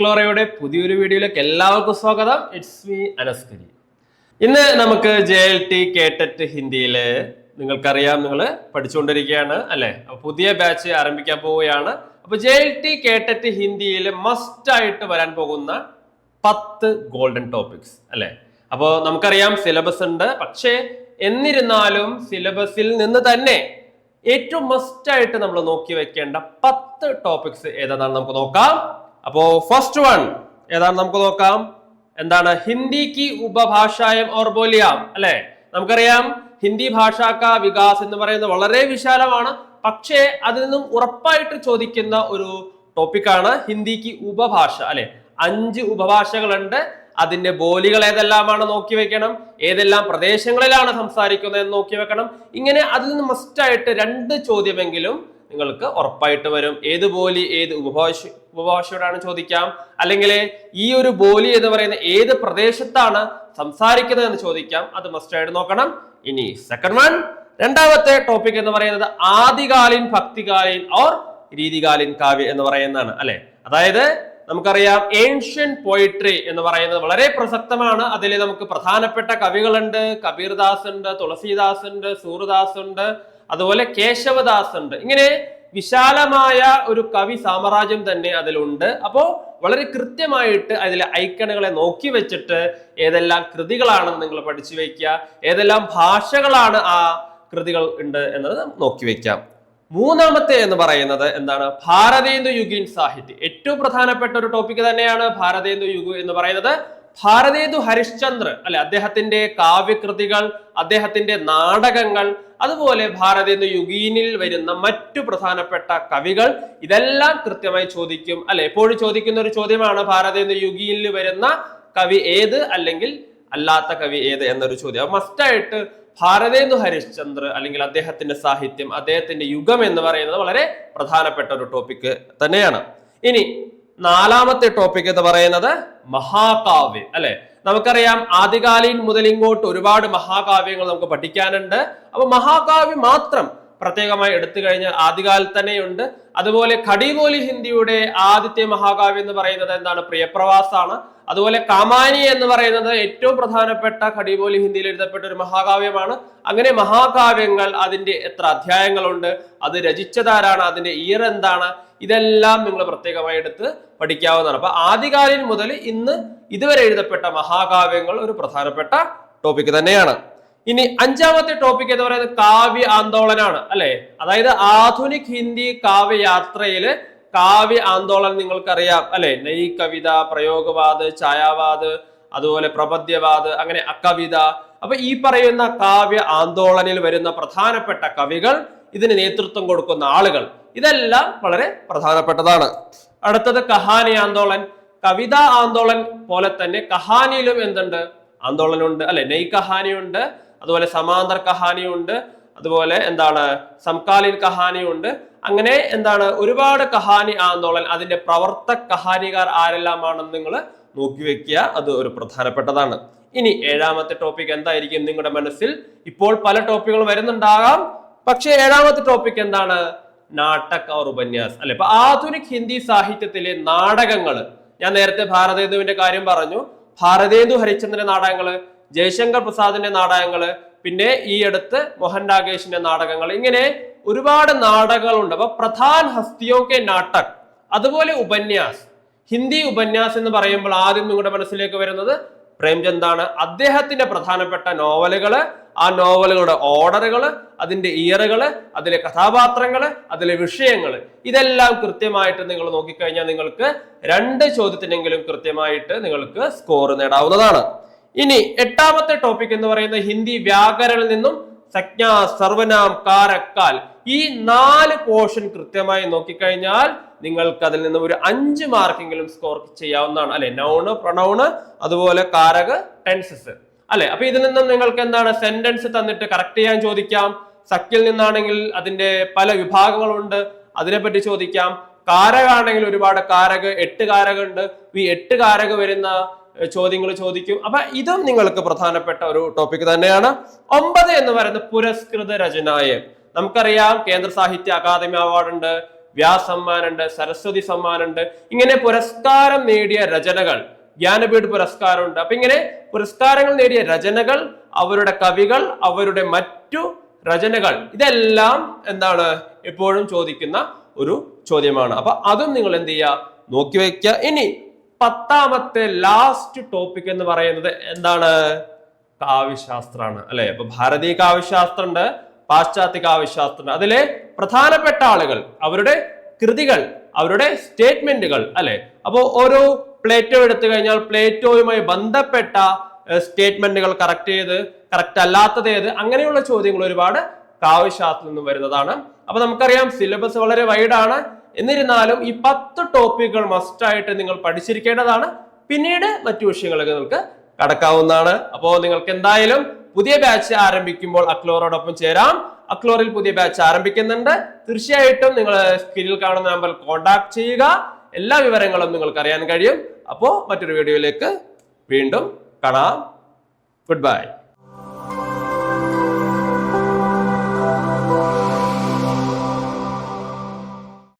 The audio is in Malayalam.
അക്ലോറയുടെ പുതിയൊരു വീഡിയോയിലേക്ക് എല്ലാവർക്കും സ്വാഗതം. It's me Anaskari. ഇന്ന് നമുക്ക് ജെ എൽ ടി കേട്ടറ്റ് ഹിന്ദിയിൽ നിങ്ങൾക്കറിയാം നിങ്ങൾ പഠിച്ചുകൊണ്ടിരിക്കുകയാണ് അല്ലെ? പുതിയ ബാച്ച് ആരംഭിക്കാൻ പോവുകയാണ്. അപ്പൊ ജെ എൽ ടി കേട്ടറ്റ് ഹിന്ദിയിൽ മസ്റ്റ് ആയിട്ട് വരാൻ പോകുന്ന പത്ത് ഗോൾഡൻ ടോപ്പിക്സ് അല്ലെ? അപ്പോൾ നമുക്കറിയാം സിലബസ് ഉണ്ട്. പക്ഷേ എന്നിരുന്നാലും സിലബസിൽ നിന്ന് തന്നെ ഏറ്റവും മസ്റ്റ് ആയിട്ട് നമ്മൾ നോക്കി വെക്കേണ്ട പത്ത് ടോപ്പിക്സ് ഏതാണെന്ന് നമുക്ക് നോക്കാം. അപ്പോ ഫസ്റ്റ് വൺ ഏതാണ് നമുക്ക് നോക്കാം? എന്താണ്? ഹിന്ദിക്ക് ഉപഭാഷായം ഓർ ബോലിയാം അല്ലെ? നമുക്കറിയാം ഹിന്ദി ഭാഷാക്ക വികാസ് എന്ന് പറയുന്നത് വളരെ വിശാലമാണ്. പക്ഷേ അതിൽ നിന്നും ഉറപ്പായിട്ട് ചോദിക്കുന്ന ഒരു ടോപ്പിക്കാണ് ഹിന്ദിക്ക് ഉപഭാഷ അല്ലെ? അഞ്ച് ഉപഭാഷകളുണ്ട്. അതിന്റെ ബോലികൾ ഏതെല്ലാമാണ് നോക്കി വെക്കണം? ഏതെല്ലാം പ്രദേശങ്ങളിലാണ് സംസാരിക്കുന്നത് എന്ന് നോക്കി വെക്കണം? ഇങ്ങനെ അതിൽ നിന്ന് മസ്റ്റായിട്ട് രണ്ട് ചോദ്യമെങ്കിലും നിങ്ങൾക്ക് ഉറപ്പായിട്ട് വരും. ഏത് ബോലി ഏത് ഉപഭാഷ ഉപഭാഷയോടാണ് ചോദിക്കാം? അല്ലെങ്കിൽ ഈ ഒരു ബോലി എന്ന് പറയുന്ന ഏത് പ്രദേശത്താണ് സംസാരിക്കുന്നത് എന്ന് ചോദിക്കാം. അത് മസ്റ്റായിട്ട് നോക്കണം. ഇനി സെക്കൻഡ് വൺ രണ്ടാമത്തെ ടോപ്പിക് എന്ന് പറയുന്നത് ആദികാലീൻ ഭക്തികാലീൻ ഓർ രീതികാലീൻ കാവ്യ എന്ന് പറയുന്നതാണ്. അല്ലെ? അതായത് നമുക്കറിയാം ഏൻഷ്യൻ പോയിട്രി എന്ന് പറയുന്നത് വളരെ പ്രസക്തമാണ്. അതിൽ നമുക്ക് പ്രധാനപ്പെട്ട കവികളുണ്ട്. കബീർദാസ് ഉണ്ട് തുളസീദാസ് ഉണ്ട് സൂർദാസ് ഉണ്ട് അതുപോലെ കേശവദാസ് ഉണ്ട് ഇങ്ങനെ വിശാലമായ ഒരു കവി സാമ്രാജ്യം തന്നെ അതിലുണ്ട്. അപ്പോ വളരെ കൃത്യമായിട്ട് അതിലെ ഐക്കണുകളെ നോക്കി വെച്ചിട്ട് ഏതെല്ലാം കൃതികളാണെന്ന് നിങ്ങൾ പഠിച്ചു വയ്ക്കുക. ഏതെല്ലാം ഭാഷകളാണ് ആ കൃതികൾ ഉണ്ട് എന്നത് നോക്കി വെക്കാം മൂന്നാമത്തെ എന്ന് പറയുന്നത് എന്താണ്? ഭാരതേന്ദു യുഗീൻ സാഹിത്യം. ഏറ്റവും പ്രധാനപ്പെട്ട ഒരു ടോപ്പിക് തന്നെയാണ് ഭാരതേന്ദു യുഗു എന്ന് പറയുന്നത് ഭാരതേന്ദു ഹരിശ്ചന്ദ്ര അല്ലെ അദ്ദേഹത്തിന്റെ കാവ്യകൃതികൾ അദ്ദേഹത്തിന്റെ നാടകങ്ങൾ അതുപോലെ ഭാരതേന്ദു യുഗീനിൽ വരുന്ന മറ്റു പ്രധാനപ്പെട്ട കവികൾ ഇതെല്ലാം കൃത്യമായി ചോദിക്കും. അല്ലെ എപ്പോഴും ചോദിക്കുന്ന ഒരു ചോദ്യമാണ് ഭാരതേന്ദു യുഗീനിൽ വരുന്ന കവി ഏത് അല്ലെങ്കിൽ അല്ലാത്ത കവി ഏത് എന്നൊരു ചോദ്യം. മസ്റ്റായിട്ട് ഭാരതേന്ദു ഹരിശ്ചന്ദ്ര അല്ലെങ്കിൽ അദ്ദേഹത്തിന്റെ സാഹിത്യം അദ്ദേഹത്തിന്റെ യുഗം എന്ന് പറയുന്നത് വളരെ പ്രധാനപ്പെട്ട ഒരു ടോപ്പിക് തന്നെയാണ്. ഇനി നാലാമത്തെ ടോപ്പിക് എന്ന് പറയുന്നത് മഹാകാവ്യം അല്ലെ? നമുക്കറിയാം ആദ്യകാലീൻ മുതൽ ഇങ്ങോട്ട് ഒരുപാട് മഹാകാവ്യങ്ങൾ നമുക്ക് പഠിക്കാനുണ്ട്. അപ്പൊ മഹാകാവ്യം മാത്രം പ്രത്യേകമായി എടുത്തു കഴിഞ്ഞാൽ ആദ്യകാലം തന്നെയുണ്ട്. അതുപോലെ ഖടിമോലി ഹിന്ദിയുടെ ആദ്യത്തെ മഹാകാവ്യം എന്ന് പറയുന്നത് എന്താണ്? പ്രിയപ്രവാസാണ്. അതുപോലെ കാമാനി എന്ന് പറയുന്നത് ഏറ്റവും പ്രധാനപ്പെട്ട ഖടിമോലി ഹിന്ദിയിൽ എഴുതപ്പെട്ട ഒരു മഹാകാവ്യമാണ്. അങ്ങനെ മഹാകാവ്യങ്ങൾ അതിന്റെ എത്ര അധ്യായങ്ങളുണ്ട്? അത് രചിച്ചതാരാണ്? അതിന്റെ ഇയർ എന്താണ്? ഇതെല്ലാം നിങ്ങൾ പ്രത്യേകമായി എടുത്ത് പഠിക്കാവുന്നതാണ്. അപ്പൊ ആദ്യകാലം മുതൽ ഇന്ന് ഇതുവരെ എഴുതപ്പെട്ട മഹാകാവ്യങ്ങൾ ഒരു പ്രധാനപ്പെട്ട ടോപ്പിക് തന്നെയാണ്. ഇനി അഞ്ചാമത്തെ ടോപ്പിക് എന്ന് പറയുന്നത് കാവ്യ ആന്തോളനാണ് അല്ലെ? അതായത് ആധുനിക് ഹിന്ദി കാവ്യയാത്രയിൽ കാവ്യ ആന്തോളൻ നിങ്ങൾക്കറിയാം അല്ലെ? നെയ് കവിത പ്രയോഗവാദ് ഛായാവാദ് അതുപോലെ പ്രപദ്യവാദ് അങ്ങനെ അക്കവിത അപ്പൊ ഈ പറയുന്ന കാവ്യ ആന്തോളനിൽ വരുന്ന പ്രധാനപ്പെട്ട കവികൾ ഇതിന് നേതൃത്വം കൊടുക്കുന്ന ആളുകൾ. ഇതെല്ലാം വളരെ പ്രധാനപ്പെട്ടതാണ്. അടുത്തത് കഹാനി ആന്തോളൻ കവിതാ ആന്തോളൻ പോലെ തന്നെ കഹാനിയിലും എന്തുണ്ട്? ആന്തോളനുണ്ട് അല്ലെ? നെയ് കഹാനിയുണ്ട്. അതുപോലെ സമാന്തർ കഹാനിയുണ്ട് അതുപോലെ എന്താണ് സമകാലീൻ കഹാനിയുണ്ട്. അങ്ങനെ എന്താണ് ഒരുപാട് കഹാനി ആന്തോളൻ അതിന്റെ പ്രവർത്തക കഹാനികാർ ആരെല്ലാമാണെന്ന് നിങ്ങൾ നോക്കി വെക്കുക. അത് ഒരു പ്രധാനപ്പെട്ടതാണ്. ഇനി ഏഴാമത്തെ ടോപ്പിക് എന്തായിരിക്കും നിങ്ങളുടെ മനസ്സിൽ? ഇപ്പോൾ പല ടോപ്പിക്കുകൾ വരുന്നുണ്ടാകാം. പക്ഷേ ഏഴാമത്തെ ടോപ്പിക് എന്താണ്? നാട്ടക് ഓർ ഉപന്യാസ്. അല്ലെ ഇപ്പൊ ആധുനിക് ഹിന്ദി സാഹിത്യത്തിലെ നാടകങ്ങൾ. ഞാൻ നേരത്തെ ഭാരതേന്ദുവിന്റെ കാര്യം പറഞ്ഞു. ഭാരതേന്ദു ഹരിചന്ദ്രന്റെ നാടകങ്ങൾ ജയശങ്കർ പ്രസാദിന്റെ നാടകങ്ങൾ പിന്നെ ഈ അടുത്ത് മോഹൻ രാഗേഷിന്റെ നാടകങ്ങൾ ഇങ്ങനെ ഒരുപാട് നാടകങ്ങളുണ്ട്. അപ്പൊ പ്രധാൻ ഹസ്തിയോ കെ നാട്ടക് അതുപോലെ ഉപന്യാസ്. ഹിന്ദി ഉപന്യാസ് എന്ന് പറയുമ്പോൾ ആദ്യം നിങ്ങളുടെ മനസ്സിലേക്ക് വരുന്നത് പ്രേംചന്ദാണ്. അദ്ദേഹത്തിന്റെ പ്രധാനപ്പെട്ട നോവലുകൾ ആ നോവലുകളുടെ ഓർഡറുകൾ അതിന്റെ ഇയറുകൾ അതിലെ കഥാപാത്രങ്ങൾ അതിലെ വിഷയങ്ങൾ ഇതെല്ലാം കൃത്യമായിട്ട് നിങ്ങൾ നോക്കിക്കഴിഞ്ഞാൽ നിങ്ങൾക്ക് രണ്ട് ചോദ്യത്തിനെങ്കിലും കൃത്യമായിട്ട് നിങ്ങൾക്ക് സ്കോർ നേടാവുന്നതാണ്. ഇനി എട്ടാമത്തെ ടോപ്പിക് എന്ന് പറയുന്ന ഹിന്ദി വ്യാകരണത്തിൽ നിന്നും സജ്ഞ സർവനാം കാരക്കാൽ. ഈ നാല് പോർഷൻ കൃത്യമായി നോക്കിക്കഴിഞ്ഞാൽ നിങ്ങൾക്ക് അതിൽ നിന്നും ഒരു അഞ്ച് മാർക്കെങ്കിലും സ്കോർ ചെയ്യാവുന്നതാണ്. അല്ലെ? നൗണ് പ്രൊണൗണ് അതുപോലെ കാരക ടെൻസസ് അല്ലെ? അപ്പൊ ഇതിൽ നിന്നും നിങ്ങൾക്ക് എന്താണ് സെന്റൻസ് തന്നിട്ട് കറക്റ്റ് ചെയ്യാൻ ചോദിക്കാം. സക്കിൽ നിന്നാണെങ്കിൽ അതിന്റെ പല വിഭാഗങ്ങളുണ്ട്. അതിനെപ്പറ്റി ചോദിക്കാം. കാരകാണെങ്കിൽ ഒരുപാട് കാരക എട്ട് കാരക ഉണ്ട്. ഈ എട്ട് കാരക വരുന്ന ചോദ്യങ്ങൾ ചോദിക്കും. അപ്പൊ ഇതും നിങ്ങൾക്ക് പ്രധാനപ്പെട്ട ഒരു ടോപ്പിക് തന്നെയാണ്. ഒമ്പത് എന്ന് പറയുന്നത് പുരസ്കൃത രചനായം നമുക്കറിയാം കേന്ദ്ര സാഹിത്യ അക്കാദമി അവാർഡ് ഉണ്ട് വ്യാസ് സമ്മാനുണ്ട് സരസ്വതി സമ്മാനുണ്ട് ഇങ്ങനെ പുരസ്കാരം നേടിയ രചനകൾ ജ്ഞാനപീഠ പുരസ്കാരമുണ്ട്. അപ്പൊ ഇങ്ങനെ പുരസ്കാരങ്ങൾ നേടിയ രചനകൾ അവരുടെ കവികൾ അവരുടെ മറ്റു രചനകൾ ഇതെല്ലാം എന്താണ് എപ്പോഴും ചോദിക്കുന്ന ഒരു ചോദ്യമാണ്. അപ്പൊ അതും നിങ്ങൾ എന്ത് ചെയ്യുക? നോക്കി വയ്ക്കുക. ഇനി പത്താമത്തെ ലാസ്റ്റ് ടോപ്പിക് എന്ന് പറയുന്നത് എന്താണ്? കാവ്യശാസ്ത്രമാണ് അല്ലെ? അപ്പൊ ഭാരതീയ കാവ്യശാസ്ത്രം ഉണ്ട് പാശ്ചാത്യ കാവ്യശാസ്ത്രം ഉണ്ട് അതിലെ പ്രധാനപ്പെട്ട ആളുകൾ അവരുടെ കൃതികൾ അവരുടെ സ്റ്റേറ്റ്മെന്റുകൾ അല്ലെ? അപ്പോൾ ഓരോ പ്ലേറ്റോ എടുത്തു കഴിഞ്ഞാൽ പ്ലേറ്റോയുമായി ബന്ധപ്പെട്ട സ്റ്റേറ്റ്മെന്റുകൾ കറക്റ്റ് ചെയ്ത് കറക്റ്റ് അല്ലാത്തത് ഏത് അങ്ങനെയുള്ള ചോദ്യങ്ങൾ ഒരുപാട് കാവ്യശാസ്ത്രത്തിൽ നിന്നും വരുന്നതാണ്. അപ്പൊ നമുക്കറിയാം സിലബസ് വളരെ വൈഡാണ് എന്നിരുന്നാലും ഈ പത്ത് ടോപ്പിക്കുകൾ മസ്റ്റായിട്ട് നിങ്ങൾ പഠിച്ചിരിക്കേണ്ടതാണ്. പിന്നീട് മറ്റു വിഷയങ്ങളൊക്കെ നിങ്ങൾക്ക് കടക്കാവുന്നതാണ്. അപ്പോൾ നിങ്ങൾക്ക് എന്തായാലും പുതിയ ബാച്ച് ആരംഭിക്കുമ്പോൾ അക്ലോറോടൊപ്പം ചേരാം. അക്ലോറിൽ പുതിയ ബാച്ച് ആരംഭിക്കുന്നുണ്ട്. തീർച്ചയായിട്ടും നിങ്ങൾ സ്ക്രീനിൽ കാണുന്ന നമ്പറിൽ കോൺടാക്ട് ചെയ്യുക. എല്ലാ വിവരങ്ങളും നിങ്ങൾക്ക് അറിയാൻ കഴിയും. അപ്പോൾ മറ്റൊരു വീഡിയോയിലേക്ക് വീണ്ടും കാണാം. Good bye